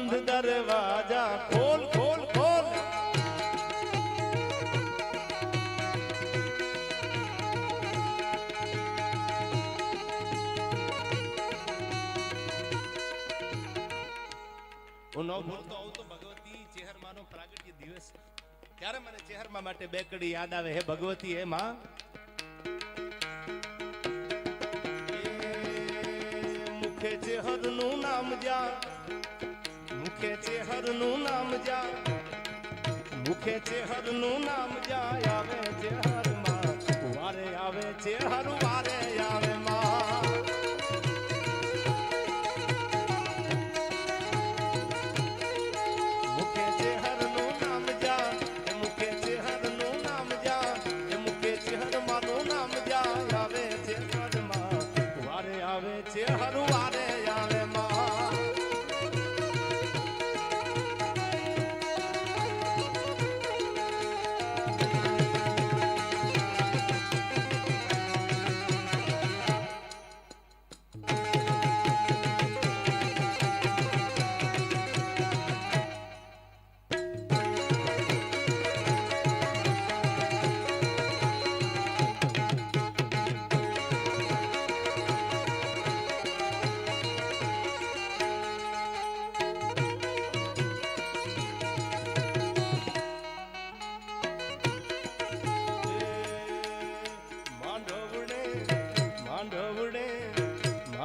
બંધ દરવાજા ખોલ ખોલ ખોલ. હું ન ભૂલતો આવું તો ભગવતી ચેહરમાનો પ્રાગટ્ય દિવસ ત્યારે મને ચહેરમાં માટે બે કડી યાદ આવે. હે ભગવતી, હે માં? મુખે ચેહરનું નામ જા મુખે ચેહરનું નામ જા મુખે ચેહરનું નામ જા આવે ચેહર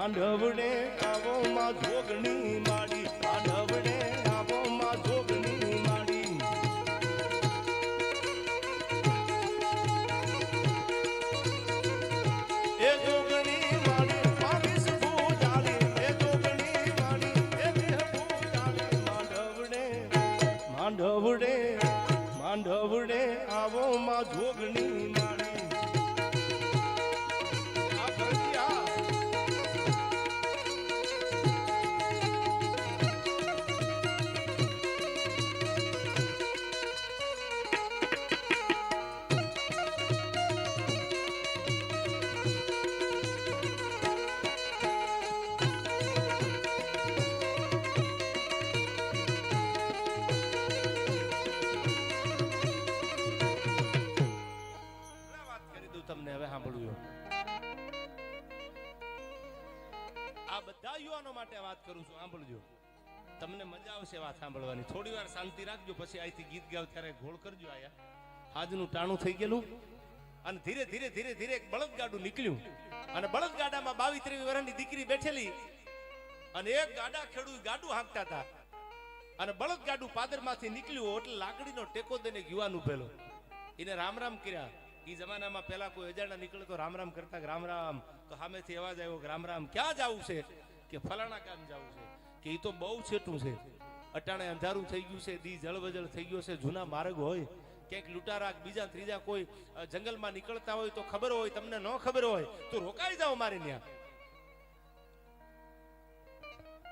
માંડવડે આવો માં જોગણી માડી આંધવડે આવો માં જોગણી માડી. એ જોગણી માડી પાવીસ પૂજાડી એ જોગણી માડી, એ પૂજાડી માંડવડે માંડવડે માંડવડે આવો માં જોગણી બધા માટે વાત કરું છું, સાંભળજો. તમને મજા આવશે વાત સાંભળવાની. થોડી વાર શાંતિ રાખજો, પછી અહીંથી ગીત ગાવ ત્યારે ઘોળ કરજો આયા. આજનું ટાણું થઈ ગયેલું અને ધીરે ધીરે ધીરે ધીરે એક બળદગાડું નીકળ્યું. અને બળદગાડામાં બાવીસ ત્રેવીસ વર્ષની દીકરી બેઠેલી અને એક ગાડા ખેડૂત ગાડું હાંકતા હતા. અને બળદગાડું પાદરમાંથી નીકળ્યું એટલે લાકડીનો ટેકો દઈને યુવાન ઉભેલો એને રામ રામ કર્યા. એ જમાનામાં પેલા કોઈ અજાણા નીકળે તો રામ રામ કરતા રામ રામ. તો સામેથી અવાજ આવ્યો કે રામ રામ, ક્યાં જવું છે? કે ફલાણા કામ જવું છે, કે એ તો બહુ છેટું છે. અટાણે અંધારું થઈ ગયું છે, દી જળબજળ થઈ ગયો છે, જૂના માર્ગ હોય, ક્યાંક લૂંટારા, બીજા ત્રીજા કોઈ જંગલમાં નીકળતા હોય તો ખબર હોય, તમને ન ખબર હોય, તો રોકાઈ જાઓ મારે ત્યાં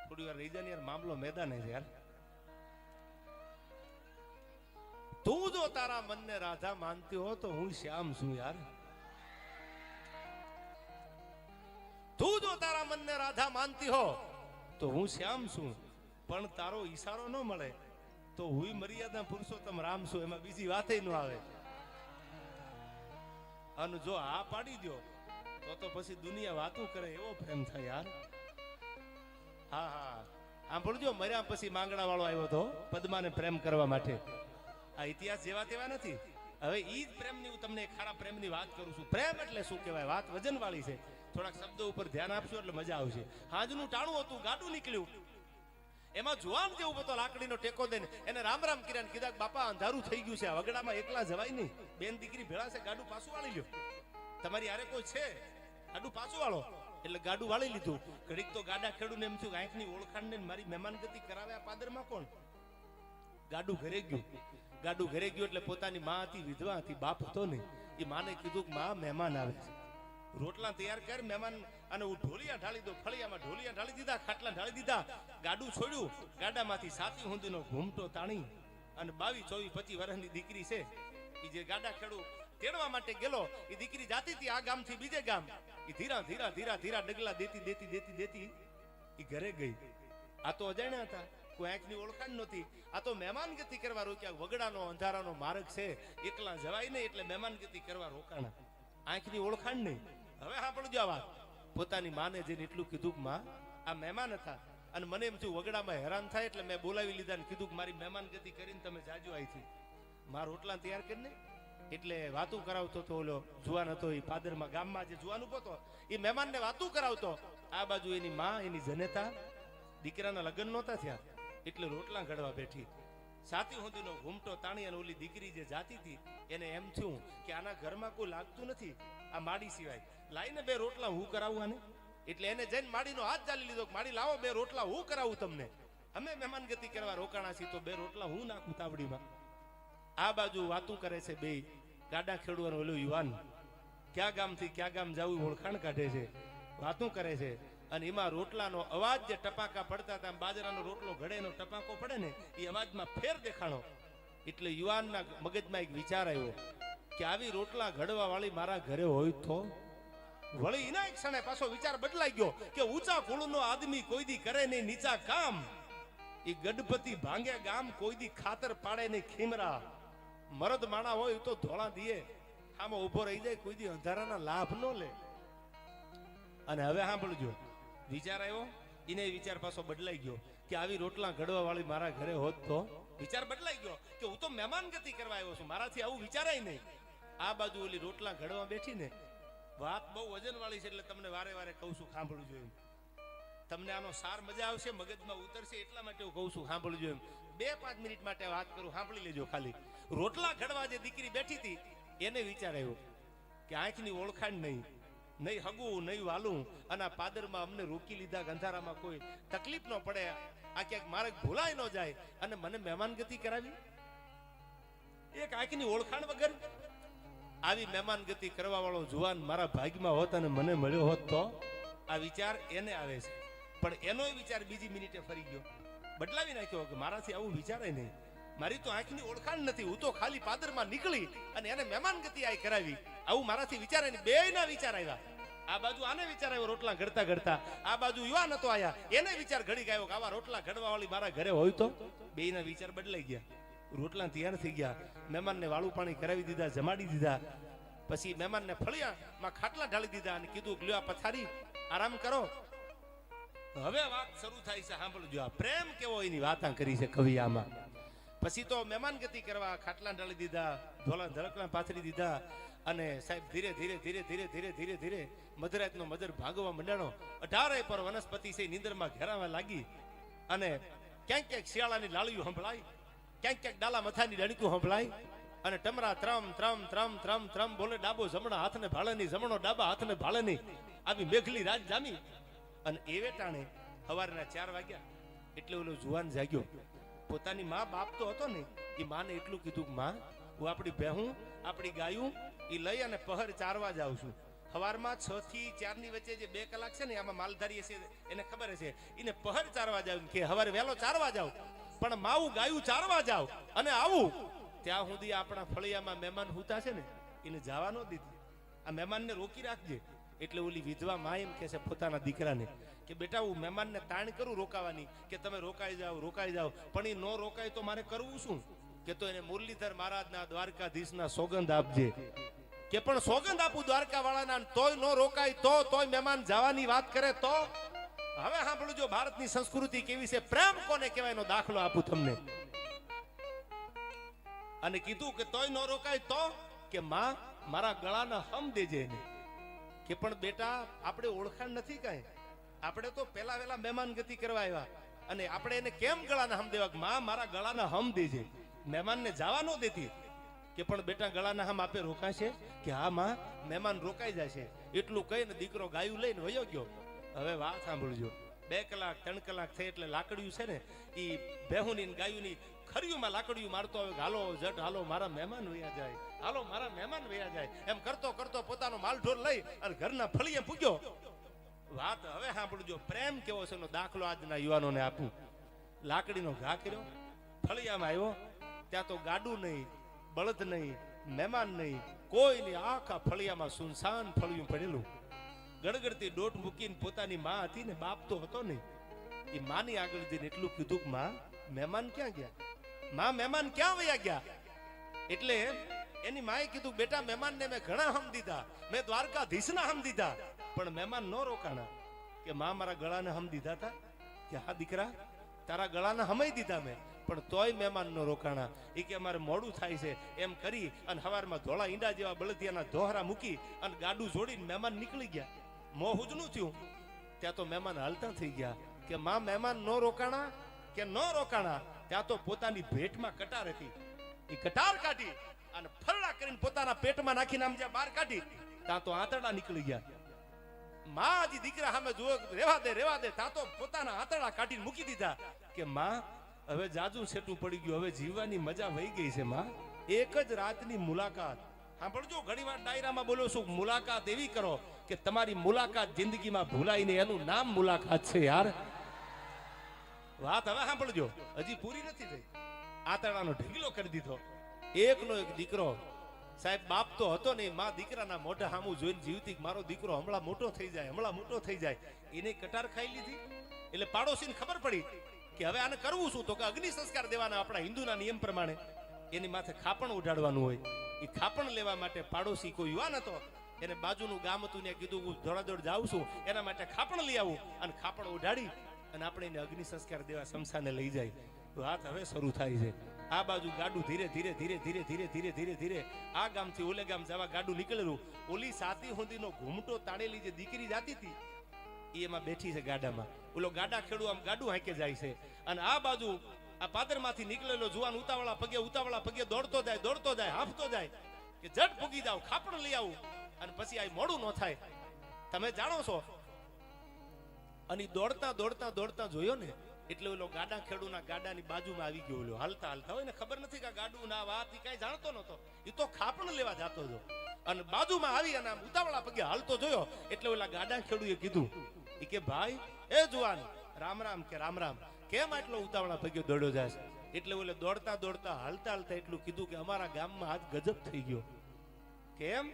થોડી વાર રહી જાય યાર, મામલો મેદાને છે યાર. તું જો તારા મનને રાધા માનતી હો તો હું શ્યામ છું યાર. જો તારા મનને રાધા માનતી હો. તો હું શ્યામ છું, પણ તારો ઈશારો ન મળે. તો હું મર્યાદા પુરુષોત્તમ રામ છું, એમાં બીજી વાતે ન આવે. અને જો આ પાડી દો તો તો પછી દુનિયા વાતું કરે એવો પ્રેમ થાય યાર. હા હા. સાંભળજો, મર્યા પછી માંગણા વાળો આવ્યો તો, પદ્માને પ્રેમ કરવા માટે. આ ઇતિહાસ જેવા તેવા નથી. હવે ઈ જ પ્રેમની હું તમને ખારા પ્રેમની વાત કરું છું. પ્રેમ એટલે શું કહેવાય? વાત વજન વાળી છે. થોડાક શબ્દો ઉપર ધ્યાન આપશો એટલે મજા આવશે. હાજનું ટાણું હતું, ગાડું નીકળ્યું. એમાં જુવાન જેવું બધો લાકડીનો ટેકો દઈને એને રામ રામ કિરણ કીધા બાપા, અંધારું થઈ ગયું છે વગડામાં એકલા જવાય નહીં. બેન દીકરી ભેળા છે ગાડું પાછું વાળી લ્યો. તમારી હારે કોઈ છે? ગાડું પાછું વાળો. એટલે ગાડું વાળી લીધું. ઘડીક તો ગાડા ખેડૂને એમ થયું આંખની ઓળખાણ ને મારી મહેમાનગતિ કરાવે આ પાદરમાં કોણ? ગાડું ઘરે ગયું. ગાડું ઘરે ગયું એટલે પોતાની માં હતી, વિધવા હતી, બાપ હતો ને એ માને કીધું કે, માં, મહેમાન આવે છે. રોટલા તૈયાર કર, મહેમાન અને હું ઢોલિયા ઢાળી દો ફળિયામાં ઢોલિયા ઢાળી દીધા, ખાટલા ઢાળી દીધા. ગાડું છોડ્યું. ગાડામાંથી સાતી હુંદીનો ઘૂમટો તાણી અને બાવીસ, ચોવીસ, પચીસ વર્ષની દીકરી છે. એ જે ગાડા ખેડું તેડવા માટે ગેલો એ દીકરી જાતી હતી આ ગામથી બીજે ગામ. એ ધીરા ધીરા ધીરા ધીરા ડગલા દેતી દેતી દેતી દેતી એ ઘરે ગઈ. આ તો અજાણ્યા હતા. કોઈ આંખની ઓળખાણ નહોતી. આ તો મહેમાનગતિ કરવા રોક્યા. વગડાનો, અંધારાનો માર્ગ છે. એકલા જવાય નહીં એટલે મહેમાનગતિ કરવા રોકાણા. આંખની ઓળખાણ નહીં. હવે સાંભળજો આ વાત. પોતાની માને જઈને એટલું કીધું કે માં, આ મહેમાન હતા. અને મને એમ થયું, વગડામાં હેરાન થાય એટલે મેં બોલાવી લીધા ને કીધું કે મારી મહેમાનગતિ કરીને તમે જાજો અહીંથી. મારા રોટલા તૈયાર કરીને એટલે વાતું કરાવતો તો ઓલો જુવાન હતો, એ પાદરમાં ગામમાં જે જુવાન ઊભો હતો, એ મહેમાનને વાતું કરાવતો. આ બાજુ એની માં, એની જનેતા, દીકરાના લગ્ન નહોતા થયા, એટલે રોટલા ઘડવા બેઠી. સાતી સુધીનો ઘૂમટો તાણી અને ઓલી દીકરી જે જાતી હતી, એને એમ થયું કે આના ઘરમાં કોઈ લાગતું નથી, આ માડી સિવાય. લાઈને બે રોટલા હું કરાવું આને? એટલે એને જઈને માડીનો હાથ ચાલી લીધો માડી, લાવો બે રોટલા હું કરાવું તમને. અમે મહેમાનગતિ કરવા રોકાણા છીએ તો બે રોટલા હું નાખું તાવડીમાં. આ બાજુ વાતું કરે છે બે ગાડા ખેડવાનો ઓલો યુવાન. ક્યાં ગામથી ક્યાં ગામ જવું ઓળખાણ કાઢે છે. વાતું કરે છે. અને એમાં રોટલાનો અવાજ જે ટપાકા પડતા હતા બાજરાનો રોટલો ઘડેનો ટપાકો પડે ને, એ અવાજમાં ફેર દેખાણો. એટલે યુવાનના મગજમાં એક વિચાર આવ્યો કે આવી રોટલા ઘડવા વાળી મારા ઘરે હોય તો? વળી એના ક્ષણે પાછો વિચાર બદલાઈ ગયો કે ઊંચા કુળનો આદમી કોઈ દી કરે નહીં, નીચા કામ. એ ગડપતિ ભાંગે ગામ કોઈ દી ખાતર પાડે નહીં, ખીમરા. મરદ માણા હોય તો ધોળા દીએ. આમાં ઊભો રહી જાય કોઈ દી અંધારાના લાભ ન લે. અને હવે સાંભળજો, વિચાર આવ્યો? એને વિચાર પાછો બદલાઈ ગયો કે આવી રોટલા ઘડવા વાળી મારા ઘરે હોત તો? વિચાર બદલાઈ ગયો કે હું તો મહેમાન ગતિ કરવા આવ્યો છું, મારાથી આવું વિચારાય નહીં. આ બાજુ ઓલી રોટલા ઘડવા બેઠી ને વાત બહુ વજન વાળી છે એટલે તમને વારે વારે કહું છું, સાંભળવું જોઈએ. તમને આનો સાર મજા આવશે, મગજમાં ઉતરશે એટલા માટે હું કહું છું, સાંભળવું જોઈએ. બે પાંચ મિનિટ માટે વાત કરું, સાંભળી લેજો ખાલી. રોટલા ઘડવા જે દીકરી બેઠી હતી, એને વિચાર આવ્યો કે આંખની ઓળખાણ નહીં નહીં હગું નહીં વાલું, અને પાદરમાં અમને રોકી લીધા, ગંધારામાં કોઈ તકલીફ ન પડે, આ ક્યાંક મારે ભૂલાય ન જાય, અને મને મહેમાનગતિ કરાવી. એક આંખની ઓળખાણ વગર આવી મહેમાનગતિ કરવા વાળો જુવાન મારા ભાગ્યમાં હોત અને મને મળ્યો હોત તો? આ વિચાર એને આવે છે. પણ એનો વિચાર બીજી મિનિટે ફરી ગયો. બદલાવી નાખ્યો કે મારાથી આવું વિચારે નહીં. મારી તો આંખની ઓળખાણ નથી. હું તો ખાલી પાદરમાં નીકળી અને એને મહેમાનગતિ આ કરાવી. આવું મારાથી વિચારે નહીં બે ના વિચાર આવ્યા. આ બાજુ આને વિચાર આવ્યો રોટલા ઘડતા ઘડતા. આ બાજુ યુવાન હતો આયા. એને વિચાર ઘડી ગયો કે આવા રોટલા ઘડવા વાળી મારા ઘરે હોય તો? બે ના વિચાર બદલાઈ ગયા. રોટલા તૈયાર થઈ ગયા. મહેમાનને વાળું પાણી કરાવી દીધા, જમાડી દીધા. પછી મહેમાનને ફળિયામાં ખાટલા ઢાળી દીધા અને કીધું, લ્યો પથારી, આરામ કરો. હવે વાત શરૂ થાય છે, સાંભળજો. આ પ્રેમ કેવો એની વાત કરી છે કવિ આમાં. પછી તો મહેમાનગતિ કરવા ખાટલા ઢાળી દીધા ધોલા ધડકલા પાથરી દીધા અને સાહેબ ધીરે ધીરે ધીરે ધીરે ધીરે ધીરે ધીરે મધરાતનો મધર ભાગવા મંડાણો અઢારે પર વનસ્પતિ છે નીંદરમાં ઘેરાવા લાગી અને ક્યાંક ક્યાંક શિયાળાની લાળીઓ સંભળાય ક્યાંક ક્યાંક ડાલા મથાની ડણકું સંભળાય અને ટમરા ત્રમ ત્રમ ત્રમ ત્રમ ત્રમ બોલે, ડાબો જમણા હાથને ભાળેની, જમણો ડાબા હાથને ભાળેની. આવી મેઘલી રાત જામી અને એ વેટાણે સવારના ચાર વાગ્યા. એટલે ઓલો જુવાન જાગ્યો. પોતાની માં બાપ તો હતો ને, એ માને એટલું કીધું કે, માં, હું આપણી ભેહું, આપણી ગાયું એ લઈ અને પહર ચારવા જાઉં છું. સવારમાં છ થી ચારની વચ્ચે જે બે કલાક છે ને, આમાં માલધારી હશે, એને ખબર હશે. એને પહર ચારવા જાવ કે સવારે વહેલો ચારવા જાવ પણ માવું ગાયું ચારવા જાવ અને આવું. ત્યાં સુધી આપણા ફળિયામાં મહેમાન હુતા છે ને, એને જવા ન દીધી. આ મહેમાનને રોકી રાખજે. એટલે ઓલી વિધવા માં એમ કહે છે પોતાના દીકરાને કે બેટા હું મહેમાનને તાણ કરું રોકાવાની, કે તમે રોકાઈ જાઓ રોકાઈ જાઓ. પણ એ ન રોકાય તો મારે કરવું શું? કે તો એને મુરલીધર મહારાજના દ્વારકાધીશના સોગંદ આપજે. કે પણ સોગંદ આપું દ્વારકા વાળાના તોય ન રોકાય તો, તોય મહેમાન જવાની વાત કરે તો? હવે સાંભળજો, ભારતની સંસ્કૃતિ કેવી છે? પ્રેમ કોને કહેવાય એનો દાખલો આપું તમને. અને કીધું કે તોય ન રોકાય તો કે માં મારા ગળાના હમ દેજે એને. કે પણ બેટા, આપણે ઓળખાણ નથી કાંઈ. આપણે તો પેલા વેલા મહેમાન ગતિ કરવા આવ્યા. અને આપણે એને કેમ ગળાના હમ દેવા? માં મારા ગળાના હમ દેજે. મહેમાનને જવા ન દેતી. કે પણ બેટા, ગળાના હમ આપે રોકાશે? કે હા, માં, મહેમાન રોકાઈ જશે. એટલું કહીને દીકરો ગાયું લઈને વયો ગયો. હવે વાત સાંભળજો. બે કલાક, ત્રણ કલાક થઈ એટલે લાકડિયું છે ને એ બેહુની ને ગાયુંની ખરીયુમાં લાકડિયું મારતો આવે હાલો, જટ, હાલો, મારા મહેમાન વયા જાય. હાલો, મારા મહેમાન વયા જાય. એમ કરતો કરતો પોતાનો માલઢોર લઈ અને ઘરના ફળીએ પૂગ્યો. વાત હવે સાંભળજો. પ્રેમ કેવો છે એનો દાખલો આજના યુવાનોને આપું. લાકડીનો ઘા કર્યો, ફળિયામાં આવ્યો. ત્યાં તો ગાડું નહીં, બળદ નહીં, મહેમાન નહીં, કોઈ નહીં. આખા ફળિયામાં સુનસાન ફળિયું પડેલું ગડગડતી દોટ મૂકીને પોતાની માં હતી ને બાપ તો હતો નહીં. એ માની આગળ જઈને એટલું કીધું કે, માં, મહેમાન ક્યાં ગયા? માં, મહેમાન ક્યાં વયા ગયા? એટલે એની માએ કીધું, બેટા, મહેમાનને મેં ઘણા હમ દીધા. મેં દ્વારકાધીશના હમ દીધા. પણ મહેમાન ન રોકાણા. કે માં મારા ગળાને હમ દીધા હતા કે હા, દીકરા, તારા ગળાને હમય દીધા મેં. પણ તોય મહેમાન નો રોકાણા. એ કે, અમારે મોડું થાય છે. એમ કરી અને હવારમાં ધોળા ઈંડા જેવા બળદિયાના ધોહરા મૂકી અને ગાડું જોડીને મહેમાન નીકળી ગયા. મોં હુજનું થયું, ત્યાં તો મહેમાન હાલતા થઈ ગયા કે માં મહેમાન નો રોકાણા કે ન રોકાણા, ત્યાં તો પોતાની ભેટમાં કટાર હતી. એ કટાર કાઢી અને ફરડા કરીને પોતાના પેટમાં નાખીને આમ જ્યાં બહાર કાઢી, ત્યાં તો આંતરડા નીકળી ગયા. માં હજી દીકરા સામે જુઓ, રેવા દે રેવા દે, ત્યાં તો પોતાના આંતરડા કાઢીને મૂકી દીધા કે માં, હવે જાજુ સેટું પડી ગયું, હવે જીવવાની મજા વહી ગઈ છે માં. એક જ રાતની મુલાકાત. સાંભળજો ઘણી વાર ડાયરામાં બોલો છું, મુલાકાત એવી કરો કે તમારી મુલાકાત જિંદગીમાં ભૂલાય નહીં એનું નામ મુલાકાત છે યાર. વાત હવે સાંભળજો. હજી પૂરી નથી થઈ. આતરડાનો ઢગલો કરી દીધો. એકનો એક દીકરો. સાહેબ, બાપ તો હતો નહીં, મા દીકરાના મોઢા સામું જોઈને જીવતી મારો દીકરો હમણાં મોટો થઈ જાય, હમણાં મોટો થઈ જાય. એને કટાર ખાઈ લીધી. એટલે પાડોશીને ખબર પડી કે હવે આને કરવું શું? તો કે અગ્નિ સંસ્કાર દેવાના આપણા હિન્દુના નિયમ પ્રમાણે એની માથે ખાપણ ઉડાડવાનું હોય. એ ખાપણ લેવા માટે પાડોશી કોઈ યુવાન હતો. એને બાજુનું ગામ હતું ને કીધું, હું ધોળાદોડ જાઉં છું, એના માટે ખાપણ લઈ આવું. અને ખાપણ ઉડાડી અને આપણે એને અગ્નિ સંસ્કાર દેવા શમશાને લઈ જાય. વાત હવે શરૂ થાય છે. આ બાજુ ગાડું ધીરે ધીરે ધીરે ધીરે ધીરે ધીરે ધીરે ધીરે આ ગામથી ઓલે ગામ જવા ગાડું નીકળેલું. ઓલી સાતી હુંદીનો ઘૂમટો તાણેલી જે દીકરી જાતી હતી એ એમાં બેઠી છે ગાડામાં. ઓલો ગાડા ખેડુ આમ ગાડું હાંકે જાય છે. અને આ બાજુ આ પાદરમાંથી નીકળેલો જુવાન ઉતાવળા પગે ઉતાવળા પગે દોડતો જાય દોડતો જાય, હાંફતો જાય કે જટ ભૂગી જાવ ખાપણ લઈ આવું. અને પછી આ મોડું ન થાય. તમે જાણો છો? અને દોડતા દોડતા દોડતા જોયો ને, એટલે ઓલો ગાડા ખેડૂના ગાડાની બાજુમાં આવી ગયો ઓલો. હાલતા હાલતા હોય ને, ખબર નથી કે ગાડું ના વાત કાંઈ જાણતો નતો એ તો ખાપણ લેવા જતો હતો. અને બાજુમાં આવી અને ઉતાવળા પગે હાલતો જોયો, એટલે ઓલા ગાડા ખેડૂએ કીધું એ કે, ભાઈ, એ જુવાન, રામ રામ કે રામ રામ, કેમ આટલો ઉતાવળા પગે દોડ્યો જાય એટલે ઓલે દોડતા દોડતા હાલતા હાલતા એટલું કીધું કે અમારા ગામમાં આજ ગજબ થઈ ગયો. કેમ?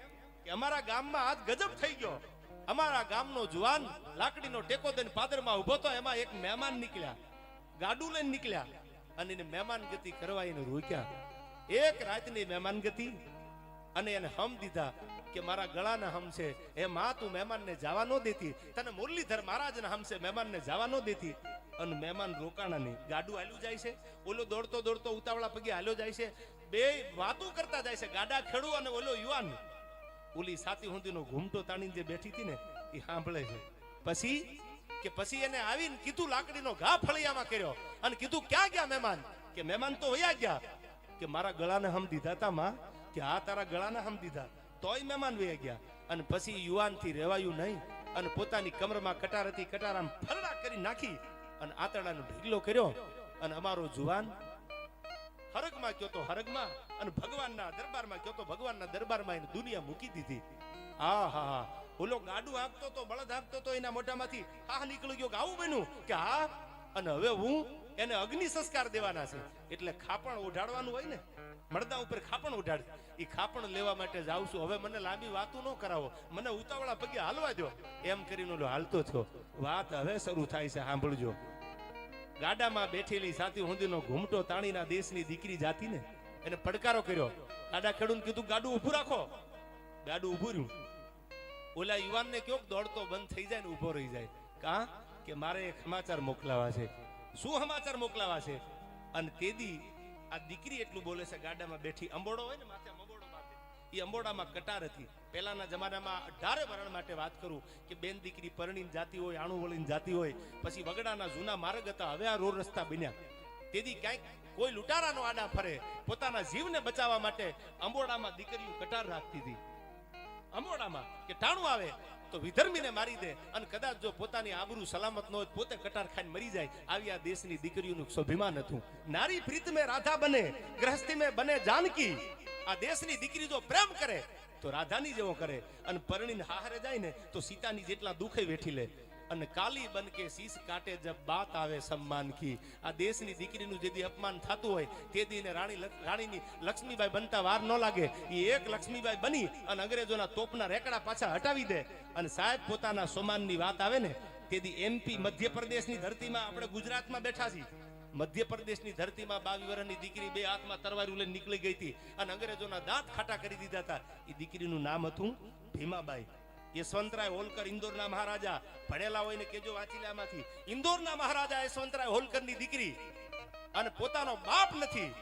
કે અમારા ગામમાં આજ ગજબ થઈ ગયો. અમારા ગામનો જુવાન લાકડીનો ટેકો દઈને પાદરમાં ઊભો તો એમાં એક મહેમાન નીકળ્યા. ગાડું લઈને નીકળ્યા અને એને મહેમાન ગતિ કરવા એને રોક્યા. એક રાતની મહેમાન ગતિ અને એને હમ દીધા કે મારા ગળાના હમ છે. એ માં તું મહેમાનને જવા ન દેતી. તને મુરલીધર મહારાજના હમ છે, મહેમાનને જવા ન દેતી. અને મહેમાન રોકાણા નહીં ગાડું હાલ્યું જાય છે. ઓલો દોડતો દોડતો ઉતાવળા પગે હાલ્યો જાય છે. બે વાતો કરતા જાય છે. ગાડા ખેડું અને ઓલો યુવાન. ઓલી સાતી હુંદીનો ઘૂમટો તાણીને જે બેઠી હતી ને, એ સાંભળે છે. પછી કે પછી એને આવીને કીધું લાકડીનો ઘા ફળિયામાં કર્યો અને કીધું, ક્યાં ગયા મહેમાન? કે મહેમાન તો વયા ગયા. કે મારા ગળાને હમ દીધા તા માં, કે આ તારા ગળાને હમ દીધા. તોય મહેમાન વયા ગયા. અને પછી યુવાનથી રેવાયું નહીં અને પોતાની કમરમાં કટાર હતી, કટારામ ફરડા કરી નાખી અને આતરડાનો ઢીલો કર્યો. અને અમારો જુવાન હરગમાં ગયો તો હરગમાં અને ભગવાનના દરબારમાં ગયો તો ભગવાનના દરબારમાં એને દુનિયા મૂકી દીધી. હા હા ઓલો ગાડું હાંકતો તો, બળદ હાંકતો તો એના મોઢામાંથી હા નીકળી ગયો આવું બન્યું? કે હા. અને હવે હું એને અગ્નિ સંસ્કાર દેવાના છે. એટલે ખાપણ ઉઢાડવાનું હોય ને, મળદા ઉપર ખાપણ ઉઢાડ એ ખાપણ લેવા માટે જાઉં છું. હવે મને લાંબી વાતો ન કરાવો. મને ઉતાવળા પગે હાલવા દો એમ કરીને હાલતો થયો. વાત હવે શરૂ થાય છે, સાંભળજો. ગાડામાં બેઠેલી સાથી હુંદીનો ઘૂમટો તાણીના દેશની દીકરી જાતી ને એને પડકારો કર્યો. ગાડા ખેડૂને કીધું, ગાડું ઊભું રાખો. ગાડું ઊભું રહ્યું. ઓલા યુવાનને કયો દોડતો બંધ થઈ જાય ને ઊભો રહી જાય. કા? કે મારે એક સમાચાર મોકલાવા છે. શું સમાચાર મોકલાવા છે? અને તેદી આ દીકરી એટલું બોલે છે, ગાડામાં બેઠી અંબોડો હોય ને માથે એ અંબોડામાં કટાર હતી. પહેલાના જમાનામાં અઢારે વરણ માટે વાત કરું કે બેન દીકરી પરણીને જાતી હોય, આણું વળીને જાતી હોય, પછી વગડાના જૂના માર્ગ હતા, હવે આ રોડ રસ્તા બન્યા. તેથી ક્યાંક કોઈ લૂંટારાનો આડા ફરે. પોતાના જીવને બચાવવા માટે અંબોડામાં દીકરીઓ કટાર રાખતી હતી. અંબોડામાં કે ટાણું આવે તો વિધર્મીને મારી દે અને કદાચ જો પોતાની આબરૂ સલામત ન હોય પોતે કટાર ખાઈને મરી જાય. આવી આ દેશની દીકરીઓનું સ્વાભિમાન હતું. નારી પ્રીત રાધા બને ગ્રહસ્થી મેં બને જાનકી. આ દેશની દીકરી જો પ્રેમ કરે, તો રાધાની જેવો કરે. અને પરણીને હારે જાય ને તો સીતાની જેટલા દુખે વેઠી લે. અને કાલી બન કે શીશ કાટે જબ બાત આવે સન્માન કી. આ દેશની દીકરીનું જે દી અપમાન થતું હોય, તે દી એને રાણી રાણીની લક્ષ્મીબાઈ બનતા વાર ન લાગે. એ એક લક્ષ્મીબાઈ બની અને અંગ્રેજોના તોપના રેકડા પાછા હટાવી દે. અને સાહેબ પોતાના સોમાનની વાત આવે ને તેથી એમપી મધ્યપ્રદેશની ધરતીમાં આપણે ગુજરાતમાં બેઠા છીએ. મધ્યપ્રદેશની ધરતીમાં બાવી વર્ષની દીકરી બે હાથમાં તરવારી લઈને નીકળી ગઈ હતી. અને અંગ્રેજોના દાંત ખાટા કરી દીધા હતા. એ દીકરીનું નામ હતું ભીમાબાઈ. યશવંતરાય હોલકર ઇન્દોરના મહારાજા. ભણેલા હોય ને કેજો વાંચી લેમાંથી ઇન્દોરના મહારાજા યશવંતરાય હોલકરની દીકરી. અને પોતાનો બાપ નથી.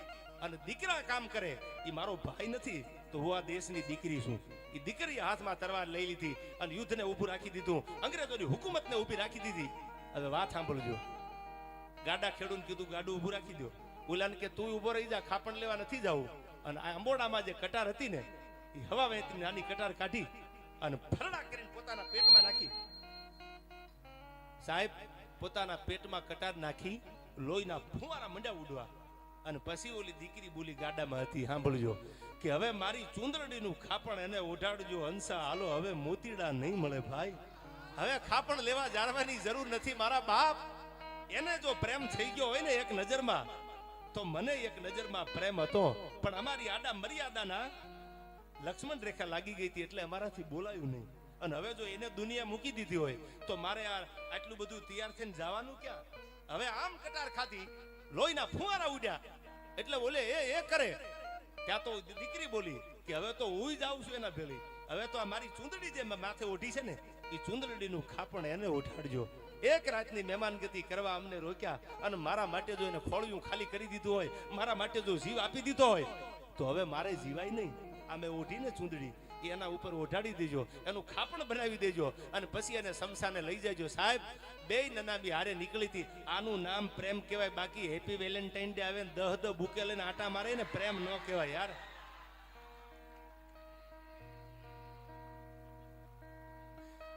અને દીકરા કામ કરે. એ મારો ભાઈ નથી. તો હું આ દેશની દીકરી છું. એ દીકરી હાથમાં તરવાર લઈ લીધી. અને યુદ્ધને ઊભું રાખી દીધું. અંગ્રેજોની હુકુમતને ઊભી રાખી દીધી. હવે વાત સાંભળજો. ગાડા ખેડૂને કીધું ગાડું ઊભું રાખી દો ઓલાને કે તું ઊભો રહી જા, ખાપણ લેવા નથી જવું અને આ અંબોડામાં જે કટાર હતી ને, એ હવા વહેતી નાની કટાર કાઢી અને ફરડા કરીને પોતાના પેટમાં નાખી. સાહેબ, પોતાના પેટમાં કટાર નાખી, લોહીના ફુવારા મંડા ઉડવા. અને પછી ઓલી દીકરી બોલી ગાડામાં હતી, સાંભળજો, કે હવે મારી ચુંદરડીનું ખાપણ એને ઓઢાડજો, હંસા, હાલો, હવે મોતીડા નહીં મળે ભાઈ. હવે ખાપણ લેવા જાણવાની જરૂર નથી, મારા બાપ એને જો પ્રેમ થઈ ગયો હોય ને એક નજરમાં, તો મને એક નજરમાં પ્રેમ હતો. પણ અમારી આડા મર્યાદાના લક્ષ્મણ રેખા લાગી ગઈ હતી એટલે અમારાથી બોલાયું નહીં. અને હવે જો એને દુનિયા મૂકી દીધી હોય, તો મારે આ આટલું બધું તૈયાર થઈને જવાનું ક્યાં? હવે આમ કટાર ખાધી, લોહીના ફુવારા ઉડ્યા. એટલે બોલે, એ એ કરે. ત્યાં તો દીકરી બોલી કે, હવે તો હું જાઉં છું એના ભેળી. હવે તો આ મારી ચૂંદડી જે માથે ઓઢી છે ને, એ ચૂંદડીનું ખાપણ એને ઉઠાડજો એક રાતની મહેમાનગતિ કરવા અમને રોક્યા અને મારા માટે જો એને ખોળિયું ખાલી કરી દીધું હોય, મારા માટે જો જીવ આપી દીધો હોય, તો હવે મારે જીવાય નહીં. આમે ઓઢીને ચૂંદડી એના ઉપર ઓઢાડી દેજો, એનું ખાપણ બનાવી દેજો અને પછી એને સમસાને લઈ જજો. સાહેબ, બે નનામી હારે નીકળી હતી. આનું નામ પ્રેમ કહેવાય, બાકી હેપી વેલેન્ટાઇન ડે આવે દહ દહ બુકે લઈને આટા મારે ને પ્રેમ ન કહેવાય યાર.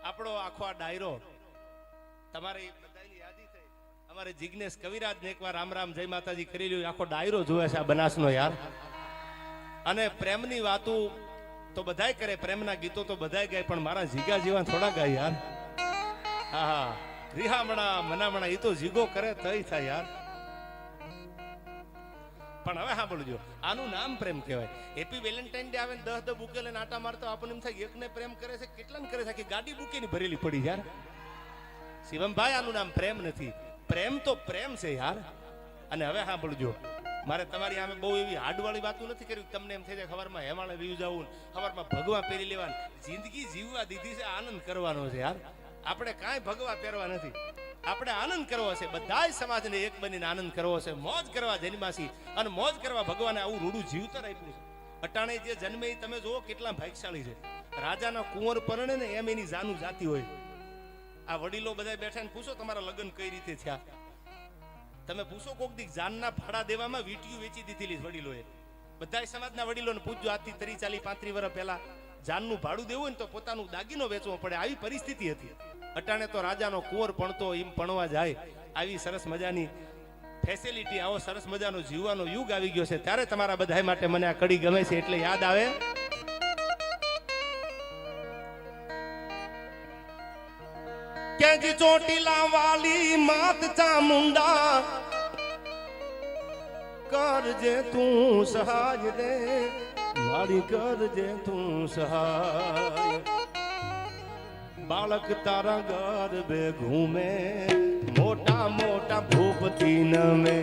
આપણો આખો આ ડાયરો તમારે થઈ અમારે જિજ્ઞેશ કવિરાજ ને એકવાર રામ રામ જય માતાજી કરી લ્યું. આખો ડાયરો જોવે છે આ બનાસનો યાર. અને પ્રેમની વાતો તો બધાય કરે, પ્રેમના ગીતો તો બધાય ગાય, પણ મારા જીગા જીવા થોડા ગાય યાર. હા હા. રિહામણા, મનામણા એ તો જીગો કરે તય થાય યાર. પણ હવે સાંભળજો આનું નામ પ્રેમ કહેવાય. હેપી વેલેન્ટાઇન ડે આવે દસ દસ બુકે લઈને આટા મારતો આપણને એમ થાય એકને પ્રેમ કરે છે, કેટલાને કરે છે કે ગાડી બુકેની ભરેલી પડી યાર. શિવમભાઈ, આનું નામ પ્રેમ નથી. પ્રેમ તો પ્રેમ છે યાર. અને હવે સાંભળજો, મારે તમારી આમે બહુ એવી હાડવાળી વાતો નથી કરી તમને એમ થઈ જાય ખબરમાં હેમાળે વીવ જવું ખબરમાં ભગવા પહેરી લેવાનું. જિંદગી જીવવા દીધી છે, આનંદ કરવાનો છે યાર. આપણે કાંઈ ભગવા પહેરવા નથી. આપણે આનંદ કરવો છે. બધાય સમાજને એક બનીને આનંદ કરવો છે. મોજ કરવા જન્માસી અને મોજ કરવા ભગવાને આવું રૂડું જીવતર આપ્યું છે. અટાણે જે જન્મે તમે જુઓ કેટલા ભાગશાળી છે. રાજાના કુંવર પરણે ને એમ એની જાનું જાતી હોય. આ વડીલો બધા બેઠા ને પૂછો તમારા લગ્ન કઈ રીતે થયા? તમે પૂછો કોક દીક જાનના ભાડા દેવામાં વીટીયું વેચી દીધેલી વડીલોએ. બધા સમાજના વડીલોને પૂછજો, આજથી ત્રી ચાલી પાંત્રી વર્ષ પહેલા જાનનું ભાડું દેવું હોય ને તો પોતાનું દાગીનો વેચવો પડે. આવી પરિસ્થિતિ હતી. અટાણે તો રાજાનો કુંવર પણતો, એમ પણવા જાય. આવી સરસ મજાની ફેસિલિટી આવો સરસ મજાનો જીવવાનો યુગ આવી ગયો છે. ત્યારે તમારા બધા માટે મને આ કડી ગમે છે એટલે યાદ આવે. કે જ ચોટીલા વાલી માત ચામુંડા કરજે તું સહાય રે મારી કરજે તું સહાય. બાળક તારા બે ઘૂમે મોટા મોટા ભૂપતી નમે.